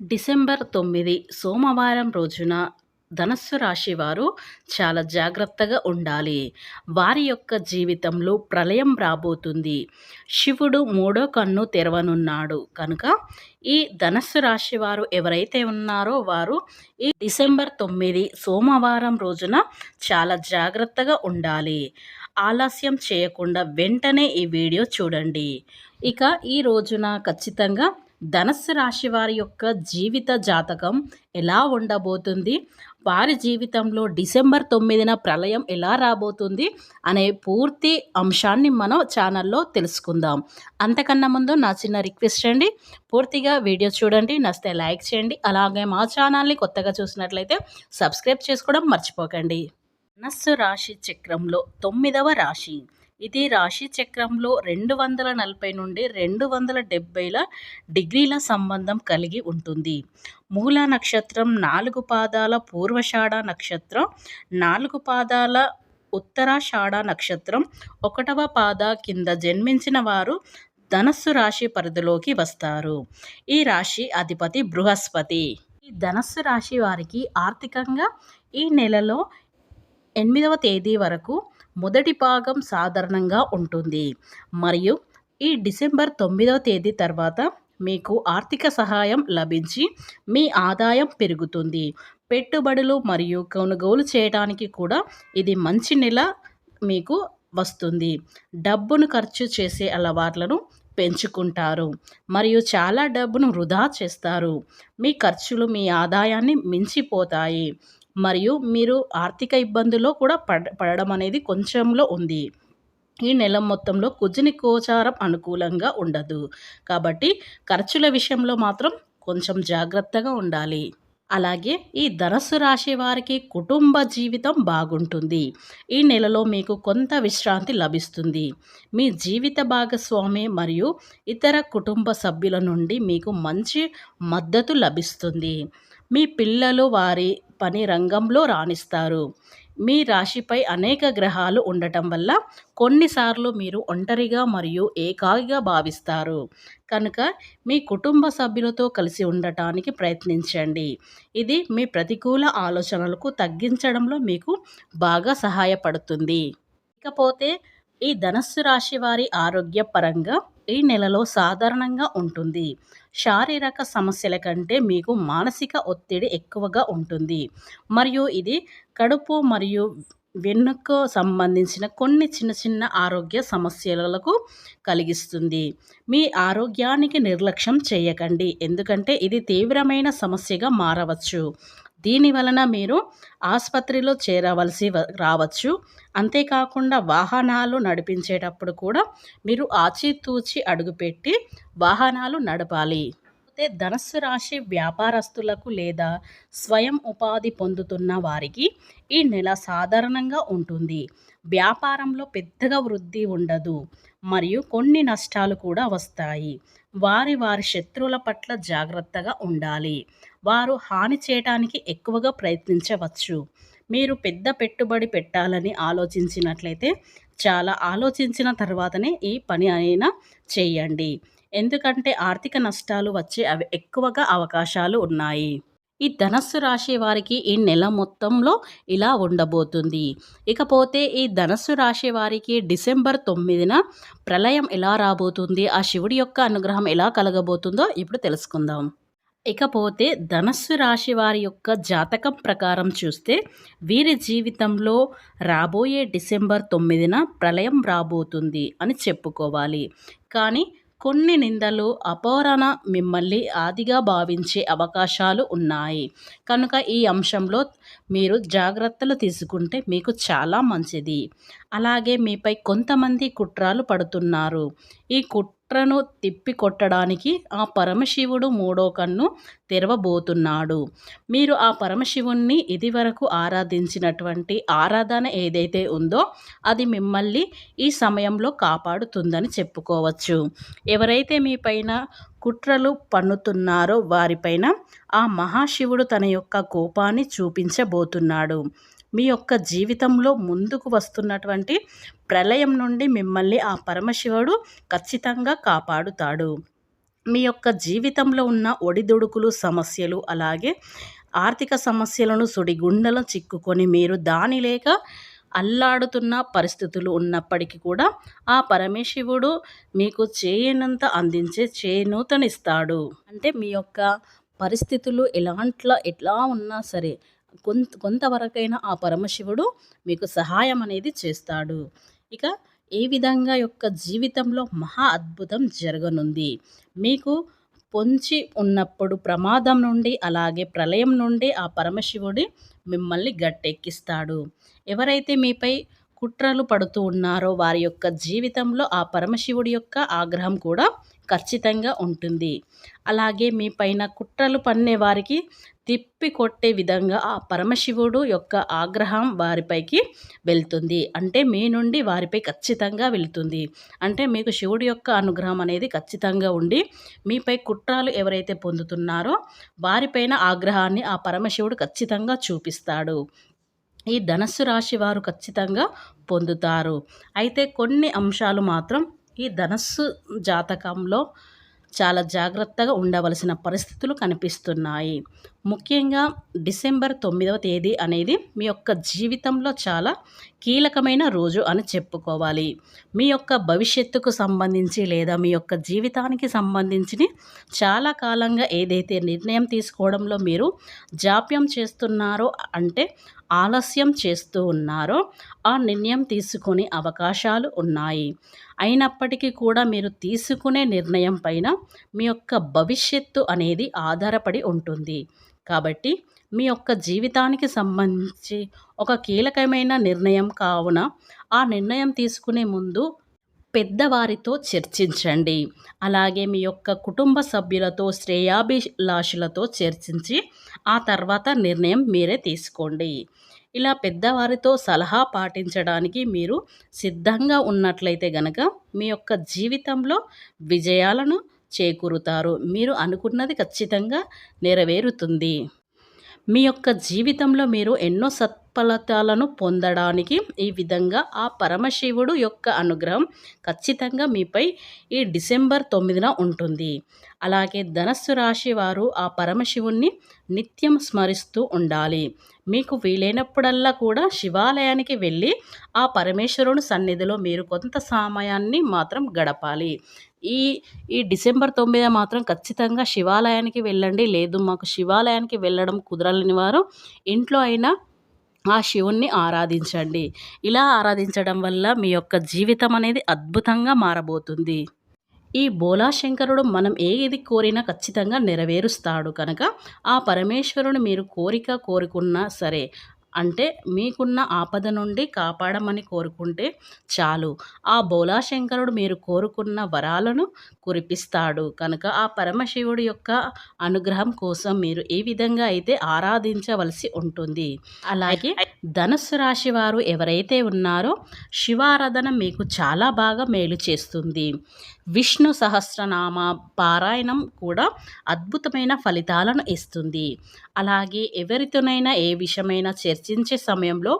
December తొమ్మిది సోమవారం రోజున ధనస్సు రాశి వారు చాలా జాగ్రత్తగా ఉండాలి. వారి యొక్క జీవితంలో ప్రళయం రాబోతుంది. శివుడు మూడో కన్ను తెరవనున్నాడు. కనుక ఈ ధనస్సు రాశి వారు ఎవరైతే ఉన్నారో వారు ఈ డిసెంబర్ తొమ్మిది సోమవారం రోజున చాలా జాగ్రత్తగా ఉండాలి. ఆలస్యం చేయకుండా వెంటనే ఈ వీడియో చూడండి. ఇక ఈ రోజున ఖచ్చితంగా ధనస్సు రాశి వారి యొక్క జీవిత జాతకం ఎలా ఉండబోతుంది? వారి జీవితంలో డిసెంబర్ తొమ్మిదిన ప్రళయం ఎలా రాబోతుంది? అనే పూర్తి అంశాన్ని మనం ఛానల్లో తెలుసుకుందాం. అంతకన్నా ముందు నా చిన్న రిక్వెస్ట్ అండి. పూర్తిగా వీడియో చూడండి నస్తే లైక్ చేయండి. అలాగే మా ఛానల్ని కొత్తగా చూసినట్లయితే సబ్స్క్రైబ్ చేసుకోవడం మర్చిపోకండి. ధనస్సు రాశి చక్రంలో తొమ్మిదవ రాశి. ఇది రాశి చక్రంలో రెండు వందల నలభై నుండి రెండు వందల డెబ్బైల డిగ్రీల సంబంధం కలిగి ఉంటుంది. మూల నక్షత్రం నాలుగు పాదాల పూర్వషాఢ నక్షత్రం నాలుగు పాదాల ఉత్తరాషాఢ నక్షత్రం ఒకటవ పాద కింద జన్మించిన వారు ధనస్సు రాశి పరిధిలోకి వస్తారు. ఈ రాశి అధిపతి బృహస్పతి. ఈ ధనస్సు రాశి వారికి ఆర్థికంగా ఈ నెలలో ఎనిమిదవ తేదీ వరకు మొదటి భాగం సాధారణంగా ఉంటుంది. మరియు ఈ డిసెంబర్ తొమ్మిదవ తేదీ తర్వాత మీకు ఆర్థిక సహాయం లభించి మీ ఆదాయం పెరుగుతుంది. పెట్టుబడులు మరియు కొనుగోలు చేయడానికి కూడా ఇది మంచి నెల మీకు వస్తుంది. డబ్బును ఖర్చు చేసే అలవాట్లను పెంచుకుంటారు. మరియు చాలా డబ్బును వృధా చేస్తారు. మీ ఖర్చులు మీ ఆదాయాన్ని మించిపోతాయి. మరియు మీరు ఆర్థిక ఇబ్బందుల్లో కూడా పడ పడడం అనేది కొంచెంలో ఉంది. ఈ నెల మొత్తంలో కుజుని గోచారం అనుకూలంగా ఉండదు. కాబట్టి ఖర్చుల విషయంలో మాత్రం కొంచెం జాగ్రత్తగా ఉండాలి. అలాగే ఈ ధనస్సు రాశి వారికి కుటుంబ జీవితం బాగుంటుంది. ఈ నెలలో మీకు కొంత విశ్రాంతి లభిస్తుంది. మీ జీవిత భాగస్వామి మరియు ఇతర కుటుంబ సభ్యుల నుండి మీకు మంచి మద్దతు లభిస్తుంది. మీ పిల్లలు వారి పని రంగంలో రాణిస్తారు. మీ రాశిపై అనేక గ్రహాలు ఉండటం వల్ల కొన్నిసార్లు మీరు ఒంటరిగా మరియు ఏకాగిగా భావిస్తారు. కనుక మీ కుటుంబ సభ్యులతో కలిసి ఉండటానికి ప్రయత్నించండి. ఇది మీ ప్రతికూల ఆలోచనలకు తగ్గించడంలో మీకు బాగా సహాయపడుతుంది. ఇకపోతే ఈ ధనస్సు రాశి వారి ఆరోగ్యపరంగా ఈ నెలలో సాధారణంగా ఉంటుంది. శారీరక సమస్యల కంటే మీకు మానసిక ఒత్తిడి ఎక్కువగా ఉంటుంది. మరియు ఇది కడుపు మరియు వెన్నుకు సంబంధించిన కొన్ని చిన్న చిన్న ఆరోగ్య సమస్యలకు కలిగిస్తుంది. మీ ఆరోగ్యానికి నిర్లక్ష్యం చేయకండి. ఎందుకంటే ఇది తీవ్రమైన సమస్యగా మారవచ్చు. దీని వలన మీరు ఆసుపత్రిలో చేరవలసి రావచ్చు. అంతేకాకుండా వాహనాలు నడిపించేటప్పుడు కూడా మీరు ఆచితూచి అడుగుపెట్టి వాహనాలు నడపాలి. అయితే ధనస్సు రాశి వ్యాపారస్తులకు లేదా స్వయం ఉపాధి పొందుతున్న వారికి ఈ నెల సాధారణంగా ఉంటుంది. వ్యాపారంలో పెద్దగా వృద్ధి ఉండదు. మరియు కొన్ని నష్టాలు కూడా వస్తాయి. వారి వారి శత్రువుల పట్ల జాగ్రత్తగా ఉండాలి. వారు హాని చేయడానికి ఎక్కువగా ప్రయత్నించవచ్చు. మీరు పెద్ద పెట్టుబడి పెట్టాలని ఆలోచించినట్లయితే చాలా ఆలోచించిన తర్వాతనే ఈ పని అయినా చేయండి. ఎందుకంటే ఆర్థిక నష్టాలు వచ్చే అవి ఎక్కువగా అవకాశాలు ఉన్నాయి. ఈ ధనస్సు రాశి వారికి ఈ నెల మొత్తంలో ఇలా ఉండబోతుంది. ఇకపోతే ఈ ధనస్సు రాశి వారికి డిసెంబర్ తొమ్మిదిన ప్రళయం ఎలా రాబోతుంది? ఆ శివుడి యొక్క అనుగ్రహం ఎలా కలగబోతుందో ఇప్పుడు తెలుసుకుందాం. ఇకపోతే ధనస్సు రాశి వారి యొక్క జాతకం ప్రకారం చూస్తే వీరి జీవితంలో రాబోయే డిసెంబర్ తొమ్మిదిన ప్రళయం రాబోతుంది అని చెప్పుకోవాలి. కానీ కొన్ని నిందలు అపోరణ మిమ్మల్ని ఆదిగా భావించే అవకాశాలు ఉన్నాయి. కనుక ఈ అంశంలో మీరు జాగ్రత్తలు తీసుకుంటే మీకు చాలా మంచిది. అలాగే మీపై కొంతమంది కుట్రాలు పడుతున్నారు. ఈ కుట్ కుట్రను తిప్పికొట్టడానికి ఆ పరమశివుడు మూడో కన్ను తెరవబోతున్నాడు. మీరు ఆ పరమశివుణ్ణి ఇదివరకు ఆరాధించినటువంటి ఆరాధన ఏదైతే ఉందో అది మిమ్మల్ని ఈ సమయంలో కాపాడుతుందని చెప్పుకోవచ్చు. ఎవరైతే మీ పైన కుట్రలు పన్నుతున్నారో వారిపైన ఆ మహాశివుడు తన యొక్క కోపాన్ని చూపించబోతున్నాడు. మీ యొక్క జీవితంలో ముందుకు వస్తున్నటువంటి ప్రళయం నుండి మిమ్మల్ని ఆ పరమశివుడు ఖచ్చితంగా కాపాడుతాడు. మీ యొక్క జీవితంలో ఉన్న ఒడిదుడుకులు సమస్యలు అలాగే ఆర్థిక సమస్యలను సుడిగుండలో చిక్కుకొని మీరు దాని లేక అల్లాడుతున్న పరిస్థితులు ఉన్నప్పటికీ కూడా ఆ పరమేశివుడు మీకు చేయనంత అందించే చేనూతనిస్తాడు అంటే మీ యొక్క పరిస్థితులు ఎలాంట్లో ఎట్లా ఉన్నా సరే కొంత కొంతవరకైనా ఆ పరమశివుడు మీకు సహాయం అనేది చేస్తాడు. ఇక ఏ విధంగా యొక్క జీవితంలో మహా అద్భుతం జరగనుంది. మీకు పొంచి ఉన్నప్పుడు ప్రమాదం నుండి అలాగే ప్రళయం నుండి ఆ పరమశివుడి మిమ్మల్ని గట్టెక్కిస్తాడు. ఎవరైతే మీపై కుట్రలు పడుతూ ఉన్నారో వారి యొక్క జీవితంలో ఆ పరమశివుడి యొక్క ఆగ్రహం కూడా ఖచ్చితంగా ఉంటుంది. అలాగే మీ పైన కుట్రలు పన్నే వారికి తిప్పి కొట్టే విధంగా ఆ పరమశివుడు యొక్క ఆగ్రహం వారిపైకి వెళ్తుంది. అంటే మీ నుండి వారిపై ఖచ్చితంగా వెళ్తుంది. అంటే మీకు శివుడి యొక్క అనుగ్రహం అనేది ఖచ్చితంగా ఉండి మీపై కుట్రాలు ఎవరైతే పొందుతున్నారో వారిపైన ఆగ్రహాన్ని ఆ పరమశివుడు ఖచ్చితంగా చూపిస్తాడు. ఈ ధనస్సు రాశి వారు ఖచ్చితంగా పొందుతారు. అయితే కొన్ని అంశాలు మాత్రం ఈ ధనస్సు జాతకంలో చాలా జాగ్రత్తగా ఉండవలసిన పరిస్థితులు కనిపిస్తున్నాయి. ముఖ్యంగా డిసెంబర్ తొమ్మిదవ తేదీ అనేది మీ యొక్క జీవితంలో చాలా కీలకమైన రోజు అని చెప్పుకోవాలి. మీ యొక్క భవిష్యత్తుకు సంబంధించి లేదా మీ యొక్క జీవితానికి సంబంధించి చాలా కాలంగా ఏదైతే నిర్ణయం తీసుకోవడంలో మీరు జాప్యం చేస్తున్నారో అంటే ఆలస్యం చేస్తూ ఉన్నారో ఆ నిర్ణయం తీసుకునే అవకాశాలు ఉన్నాయి. అయినప్పటికీ కూడా మీరు తీసుకునే నిర్ణయం పైన మీ యొక్క భవిష్యత్తు అనేది ఆధారపడి ఉంటుంది. కాబట్టి మీ యొక్క జీవితానికి సంబంధించి ఒక కీలకమైన నిర్ణయం కావున ఆ నిర్ణయం తీసుకునే ముందు పెద్దవారితో చర్చించండి. అలాగే మీ యొక్క కుటుంబ సభ్యులతో శ్రేయాభిలాషులతో చర్చించి ఆ తర్వాత నిర్ణయం మీరే తీసుకోండి. ఇలా పెద్దవారితో సలహా పాటించడానికి మీరు సిద్ధంగా ఉన్నట్లయితే గనక మీ యొక్క జీవితంలో విజయాలను చేకూరుతారు. మీరు అనుకున్నది ఖచ్చితంగా నెరవేరుతుంది. మీ యొక్క జీవితంలో మీరు ఎన్నో సత్ఫలితాలను పొందడానికి ఈ విధంగా ఆ పరమశివుడు యొక్క అనుగ్రహం ఖచ్చితంగా మీపై ఈ డిసెంబర్ తొమ్మిదిన ఉంటుంది. అలాగే ధనస్సు రాశి వారు ఆ పరమశివుణ్ణి నిత్యం స్మరిస్తూ ఉండాలి. మీకు వీలైనప్పుడల్లా కూడా శివాలయానికి వెళ్ళి ఆ పరమేశ్వరుని సన్నిధిలో మీరు కొంత సమయాన్ని మాత్రం గడపాలి. ఈ ఈ డిసెంబర్ తొమ్మిది మాత్రం ఖచ్చితంగా శివాలయానికి వెళ్ళండి. లేదు మాకు శివాలయానికి వెళ్ళడం కుదరలేని వారు ఇంట్లో అయినా ఆ శివుణ్ణి ఆరాధించండి. ఇలా ఆరాధించడం వల్ల మీ యొక్క జీవితం అనేది అద్భుతంగా మారబోతుంది. ఈ బోలాశంకరుడు మనం ఏది కోరినా ఖచ్చితంగా నెరవేరుస్తాడు కనుక ఆ పరమేశ్వరుని మీరు కోరిక కోరుకున్నా సరే అంటే మీకున్న ఆపద నుండి కాపాడమని కోరుకుంటే చాలు. ఆ బోలాశంకరుడు మీరు కోరుకున్న వరాలను కురిపిస్తాడు. కనుక ఆ పరమశివుడి యొక్క అనుగ్రహం కోసం మీరు ఏ విధంగా అయితే ఆరాధించవలసి ఉంటుంది. అలాగే ధనుస్సు రాశి వారు ఎవరైతే ఉన్నారో శివారాధన మీకు చాలా బాగా మేలు చేస్తుంది. విష్ణు సహస్రనామ పారాయణం కూడా అద్భుతమైన ఫలితాలను ఇస్తుంది. అలాగే ఎవరితోనైనా ఏ విషయమైనా చర్చించే సమయంలో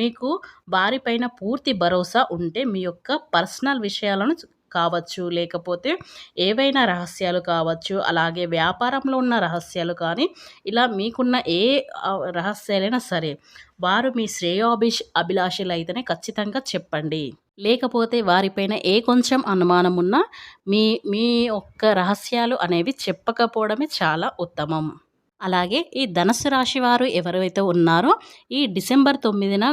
మీకు వారిపైన పూర్తి భరోసా ఉంటే మీ యొక్క పర్సనల్ విషయాలను కావచ్చు లేకపోతే ఏవైనా రహస్యాలు కావచ్చు అలాగే వ్యాపారంలో ఉన్న రహస్యాలు కానీ ఇలా మీకున్న ఏ రహస్యాలైనా సరే వారు మీ శ్రేయోభిష్ అభిలాషులు అయితేనే ఖచ్చితంగా చెప్పండి. లేకపోతే వారిపైన ఏ కొంచెం అనుమానం ఉన్నా మీ మీ యొక్క రహస్యాలు అనేవి చెప్పకపోవడమే చాలా ఉత్తమం. అలాగే ఈ ధనుసు రాశి వారు ఎవరైతే ఉన్నారో ఈ డిసెంబర్ తొమ్మిదిన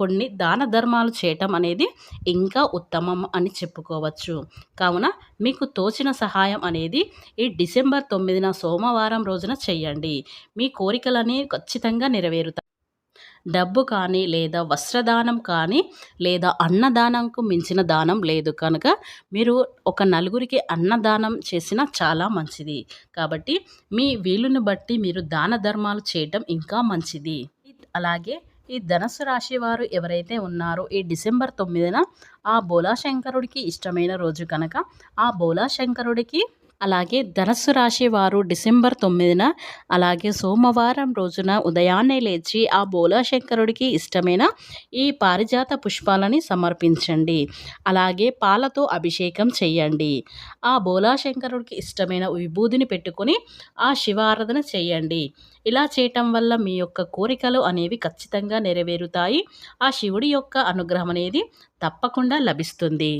కొన్ని దాన ధర్మాలు చేయటం అనేది ఇంకా ఉత్తమం అని చెప్పుకోవచ్చు. కావున మీకు తోచిన సహాయం అనేది ఈ డిసెంబర్ తొమ్మిదిన సోమవారం రోజున చేయండి. మీ కోరికలన్నీ ఖచ్చితంగా నెరవేరుతాయి. డబ్బు కానీ లేదా వస్త్రదానం కానీ లేదా అన్నదానంకు మించిన దానం లేదు. కనుక మీరు ఒక నలుగురికి అన్నదానం చేసిన చాలా మంచిది. కాబట్టి మీ వీలుని బట్టి మీరు దాన ధర్మాలు చేయటం ఇంకా మంచిది. అలాగే ఈ ధనస్సు రాశి వారు ఎవరైతే ఉన్నారో ఈ డిసెంబర్ తొమ్మిదిన ఆ బోలాశంకరుడికి ఇష్టమైన రోజు కనుక ఆ బోలాశంకరుడికి అలాగే ధనస్సు రాశి వారు డిసెంబర్ తొమ్మిదిన అలాగే సోమవారం రోజున ఉదయాన్నే లేచి ఆ బోలాశంకరుడికి ఇష్టమైన ఈ పారిజాత పుష్పాలని సమర్పించండి. అలాగే పాలతో అభిషేకం చేయండి ఆ బోలాశంకరుడికి ఇష్టమైన విభూదిని పెట్టుకొని ఆ శివారాధన చేయండి ఇలా చేయటం వల్ల మీ యొక్క కోరికలు అనేవి ఖచ్చితంగా నెరవేరుతాయి. ఆ శివుడి యొక్క అనుగ్రహం అనేది తప్పకుండా లభిస్తుంది.